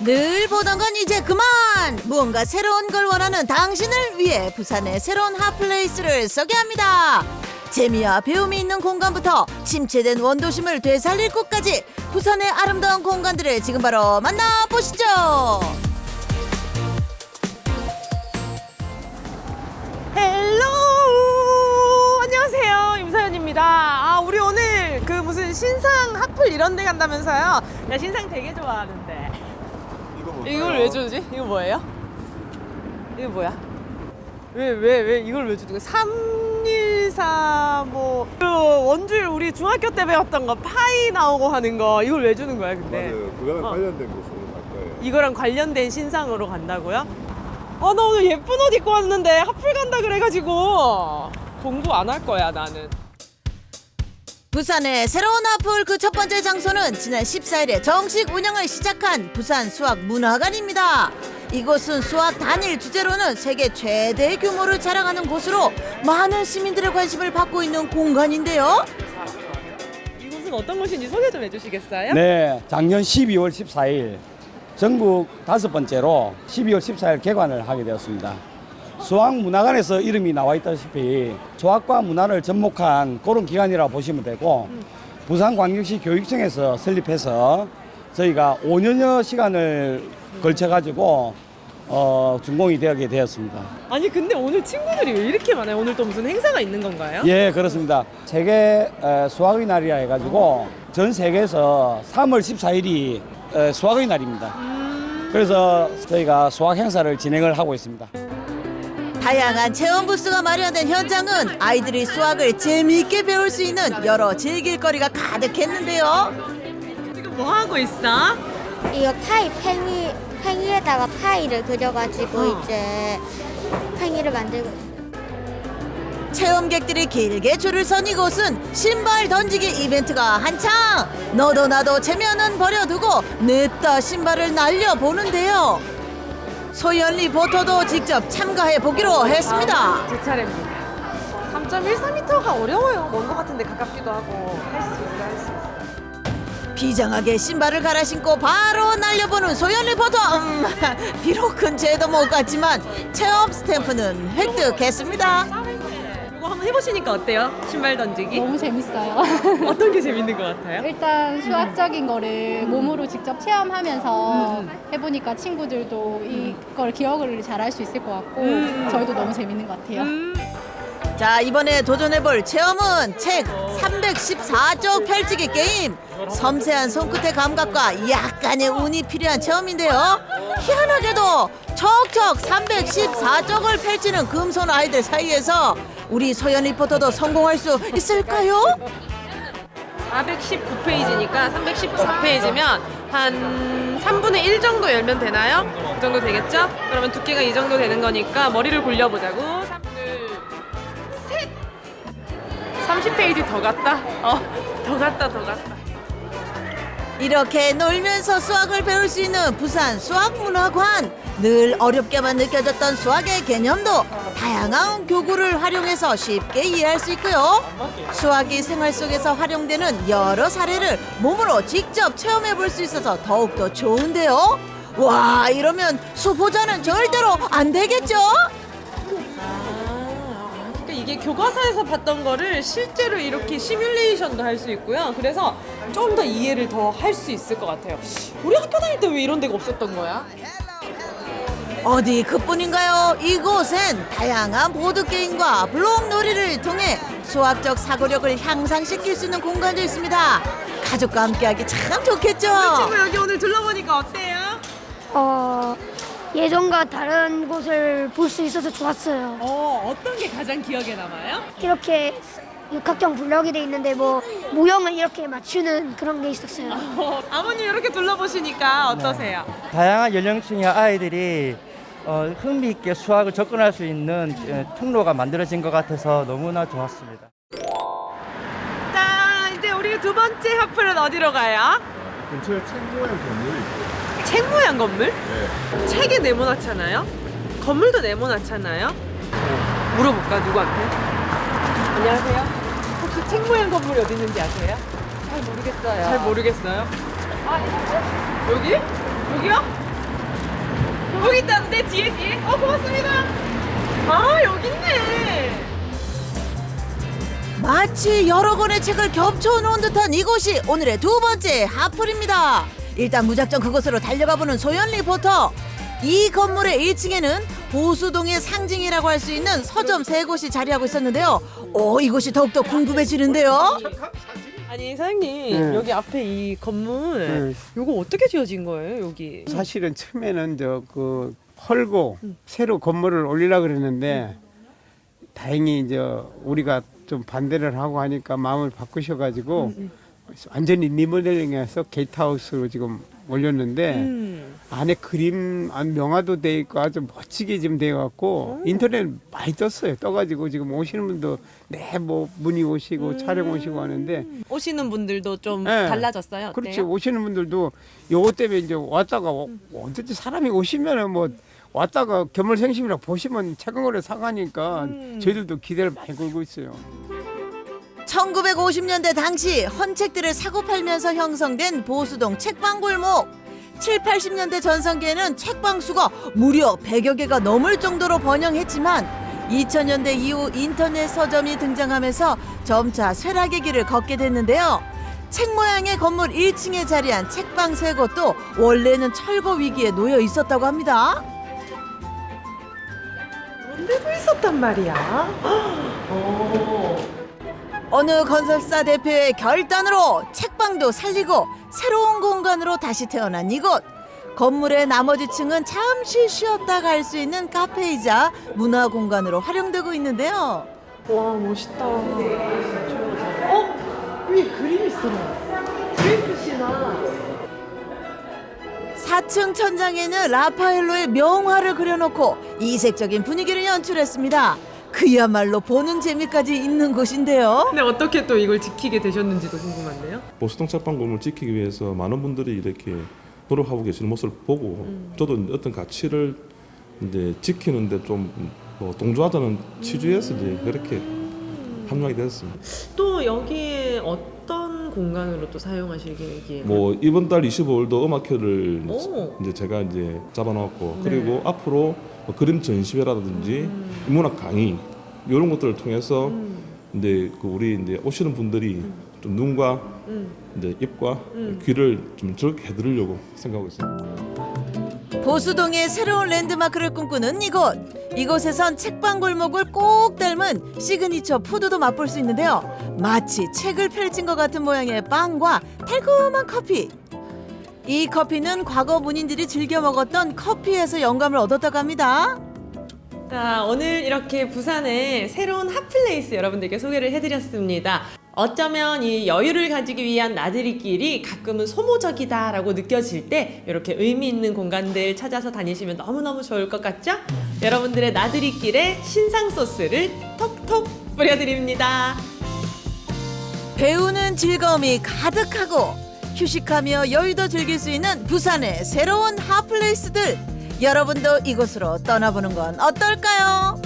늘 보던 건 이제 그만! 무언가 새로운 걸 원하는 당신을 위해 부산의 새로운 핫플레이스를 소개합니다. 재미와 배움이 있는 공간부터 침체된 원도심을 되살릴 곳까지 부산의 아름다운 공간들을 지금 바로 만나보시죠. 헬로 안녕하세요 임서연입니다 아 우리 오늘 그 무슨 신상 핫플 이런 데 간다면서요 나 신상 되게 좋아하는데 이걸 왜 주지? 이거 뭐예요? 이거 뭐야? 왜 왜 왜 이걸 왜 주는 거야? 314 뭐, 그 원줄 우리 중학교 때 배웠던 거 파이 나오고 하는 거 이걸 왜 주는 거야 근데 맞아요. 그거랑 어. 관련된 곳으로 갈 거예요. 이거랑 관련된 신상으로 간다고요? 아, 나 오늘 예쁜 옷 입고 왔는데 하플 간다 그래가지고 공부 안 할 거야, 나는. 부산의 새로운 핫플 그첫 번째 장소는 지난 14일에 정식 운영을 시작한 부산 수학 문화관입니다. 이곳은 수학 단일 주제로는 세계 최대 규모를 자랑하는 곳으로 많은 시민들의 관심을 받고 있는 공간인데요. 이곳은 어떤 곳인지 소개 좀 해주시겠어요? 네, 작년 12월 14일 전국 다섯 번째로 12월 14일 개관을 하게 되었습니다. 수학 문화관에서 이름이 나와 있다시피 수학과 문화를 접목한 그런 기관이라고 보시면 되고 부산광역시 교육청에서 설립해서 저희가 5년여 시간을 걸쳐가지고 어, 준공이 되게 되었습니다. 아니, 근데 오늘 친구들이 왜 이렇게 많아요? 오늘 또 무슨 행사가 있는 건가요? 예, 그렇습니다. 세계 에, 수학의 날이라 해가지고 전 세계에서 3월 14일이 에, 수학의 날입니다. 그래서 저희가 수학 행사를 진행을 하고 있습니다. 다양한 체험 부스가 마련된 현장은 아이들이 수학을 재미있게 배울 수 있는 여러 즐길거리가 가득했는데요. 지금 뭐 하고 있어? 이거 파이 팽이 팽이에다가 파이를 그려가지고 어. 이제 팽이를 만들고 체험객들이 길게 줄을 선 이곳은 신발 던지기 이벤트가 한창 너도 나도 체면은 버려두고 냅다 신발을 날려보는데요 소연 리포터도 직접 참가해 보기로 했습니다 제 차례입니다. 3.14m가 어려워요. 먼 것 같은데 가깝기도 하고. 할 수 있어, 할 수 있어. 비장하게 신발을 갈아 신고 바로 날려보는 소연 리포터 음, 비록은 쟤도 못 갔지만 체험 스탬프는 획득했습니다 해보시니까 어때요? 신발 던지기? 너무 재밌어요. 어떤 게 재밌는 것 같아요? 일단 수학적인 거를 몸으로 직접 체험하면서 해보니까 친구들도 이걸 기억을 잘 할 수 있을 것 같고 음. 저희도 너무 재밌는 것 같아요. 자 이번에 도전해볼 체험은 책 314쪽 펼치기 게임 섬세한 손끝의 감각과 약간의 운이 필요한 체험인데요 희한하게도 척척 314쪽을 펼치는 금손 아이들 사이에서 우리 소연 리포터도 성공할 수 있을까요? 419페이지니까 314페이지면 한 3분의 1 정도 열면 되나요? 그 정도 되겠죠? 그러면 두께가 이 정도 되는 거니까 머리를 굴려보자고. 3, 둘, 셋! 30페이지 더 갔다? 어, 더 갔다, 더 갔다. 이렇게 놀면서 수학을 배울 수 있는 부산 수학문화관 늘 어렵게만 느껴졌던 수학의 개념도 다양한 교구를 활용해서 쉽게 이해할 수 있고요 수학이 생활 속에서 활용되는 여러 사례를 몸으로 직접 체험해 볼 수 있어서 더욱더 좋은데요 와 이러면 수보자는 절대로 안 되겠죠? 그러니까 이게 교과서에서 봤던 거를 실제로 이렇게 시뮬레이션도 할 수 있고요. 그래서 좀 더 이해를 더 할 수 있을 것 같아요. 우리 학교 다닐 때 왜 이런 데가 없었던 거야? 어디 그뿐인가요? 이곳엔 다양한 보드게임과 블록 놀이를 통해 수학적 사고력을 향상시킬 수 있는 공간도 있습니다. 가족과 함께하기 참 좋겠죠? 친구 여기 오늘 둘러보니까 어때요? 어, 예전과 다른 곳을 볼 수 있어서 좋았어요. 어, 어떤 게 가장 기억에 남아요? 이렇게 육각형 블럭이 돼 있는데 뭐 모형을 이렇게 맞추는 그런 게 있었어요. 어, 아버님 이렇게 둘러보시니까 어떠세요? 다양한 연령층의 아이들이 어, 흥미있게 수학을 접근할 수 있는 어, 통로가 만들어진 것 같아서 너무나 좋았습니다. 자, 이제 우리 두 번째 하플은 어디로 가요? 근처에 책 모양 건물이 있어요. 책 모양 건물? 네. 책에 네모나잖아요. 건물도 네모나잖아요. 물어볼까 누구한테? 안녕하세요. 혹시 책 모양 건물이 어디 있는지 아세요? 잘 모르겠어요. 잘 모르겠어요. 아 여기? 여기요? 여기 있다는데 뒤에 뒤에. 어 고맙습니다. 아 여기 있네. 마치 여러 권의 책을 겹쳐놓은 듯한 이곳이 오늘의 두 번째 하플입니다. 일단 무작정 그곳으로 달려가 보는 소연 리포터. 이 건물의 1층에는 보수동의 상징이라고 할 수 있는 서점 세 곳이 자리하고 있었는데요. 오, 이곳이 더욱더 궁금해지는데요. 아니 사장님 여기 앞에 이 건물 요거 어떻게 지어진 거예요 여기? 사실은 처음에는 저 그 헐고 새로 건물을 올리려 그랬는데 다행히 이제 우리가 좀 반대를 하고 하니까 마음을 바꾸셔가지고 완전히 리모델링해서 게이트하우스로 지금 올렸는데 음. 안에 그림 안 명화도 돼 있고 아주 멋지게 지금 돼 갖고 인터넷 많이 떴어요. 떠가지고 지금 오시는 분도 네뭐 문의 오시고 촬영 오시고 하는데 오시는 분들도 좀 네. 달라졌어요. 그렇지 어때요? 오시는 분들도 요거 때문에 이제 왔다가 어, 어쨌든 사람이 오시면은 뭐 왔다가 견물생심이라 보시면 최근 거래 사가니까 음. 저희들도 기대를 많이 걸고 있어요. 1950년대 당시 헌책들을 사고 팔면서 형성된 보수동 책방 골목. 7, 80년대 전성기에는 책방 수가 무려 100여 개가 넘을 정도로 번영했지만 2000년대 이후 인터넷 서점이 등장하면서 점차 쇠락의 길을 걷게 됐는데요. 책 모양의 건물 1층에 자리한 책방 세 곳도 원래는 철거 위기에 놓여 있었다고 합니다. 만들고 있었단 말이야. 어. 어느 건설사 대표의 결단으로 책방도 살리고 새로운 공간으로 다시 태어난 이곳. 건물의 나머지 층은 잠시 쉬었다 갈 수 있는 카페이자 문화 공간으로 활용되고 있는데요. 와 멋있다. 어? 위에 그림 있어. 그리스 신화. 4층 천장에는 라파엘로의 명화를 그려놓고 이색적인 분위기를 연출했습니다. 그야말로 보는 재미까지 있는 곳인데요. 근데 어떻게 또 이걸 지키게 되셨는지도 궁금한데요. 보수동 책방금을 지키기 위해서 많은 분들이 이렇게 노력하고 계시는 모습을 보고 저도 어떤 가치를 이제 지키는데 좀뭐 동조하자는 취지에서 이제 그렇게 합류하게 됐습니다. 또 여기에 어떤 공간으로 또 사용하실 계획이에요? 뭐 이번 달 25일도 음악회를 오. 이제 제가 이제 잡아놓았고 네. 그리고 앞으로 뭐 그림 전시회라든지 문학 강의 이런 것들을 통해서 음. 이제 그 우리 이제 오시는 분들이 좀 눈과 음. 이제 입과 귀를 좀 즐겁게 해드리려고 생각하고 있습니다. 보수동의 새로운 랜드마크를 꿈꾸는 이곳. 이곳에선 책방 골목을 꼭 닮은 시그니처 푸드도 맛볼 수 있는데요. 마치 책을 펼친 것 같은 모양의 빵과 달콤한 커피. 이 커피는 과거 문인들이 즐겨 먹었던 커피에서 영감을 얻었다고 합니다. 자, 오늘 이렇게 부산의 새로운 핫플레이스 여러분들께 소개를 해드렸습니다. 어쩌면 이 여유를 가지기 위한 나들이길이 가끔은 소모적이다라고 느껴질 때 이렇게 의미 있는 공간들 찾아서 다니시면 너무너무 좋을 것 같죠? 여러분들의 나들이길에 신상 소스를 톡톡 뿌려드립니다. 배우는 즐거움이 가득하고 휴식하며 여유도 즐길 수 있는 부산의 새로운 핫플레이스들. 여러분도 이곳으로 떠나보는 건 어떨까요?